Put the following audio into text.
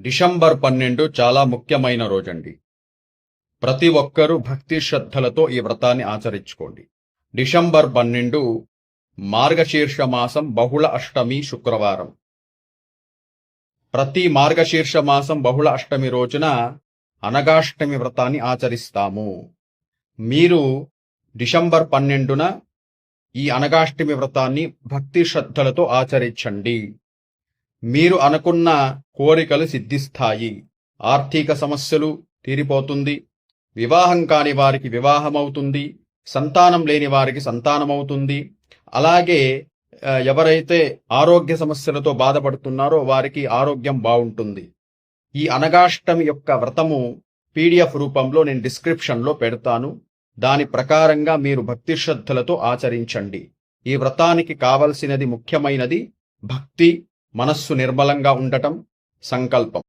December పన్నెండు చాలా ముఖ్యమైన రోజండి. ప్రతి ఒక్కరూ భక్తి శ్రద్ధలతో ఈ వ్రతాన్ని ఆచరించుకోండి. డిసెంబర్ పన్నెండు మార్గశీర్ష మాసం బహుళ అష్టమి శుక్రవారం. ప్రతి మార్గశీర్ష మాసం బహుళ అష్టమి రోజున అనగాష్టమి వ్రతాన్ని ఆచరిస్తాము. మీరు డిసెంబర్ పన్నెండున ఈ అనగాష్టమి వ్రతాన్ని భక్తి శ్రద్ధలతో ఆచరించండి. మీరు అనుకున్న కోరికలు సిద్ధిస్తాయి. ఆర్థిక సమస్యలు తీరిపోతుంది. వివాహం కాని వారికి వివాహం అవుతుంది సంతానం లేని వారికి సంతానం అవుతుంది అలాగే ఎవరైతే ఆరోగ్య సమస్యలతో బాధపడుతున్నారో వారికి ఆరోగ్యం బాగుంటుంది. ఈ అనగాష్టమి యొక్క వ్రతము పీడిఎఫ్ రూపంలో నేను డిస్క్రిప్షన్లో పెడతాను. దాని ప్రకారంగా మీరు భక్తి శ్రద్ధలతో ఆచరించండి. ఈ వ్రతానికి కావలసినది ముఖ్యమైనది భక్తి మనస్సు నిర్మలంగా ఉండటం సంకల్పం.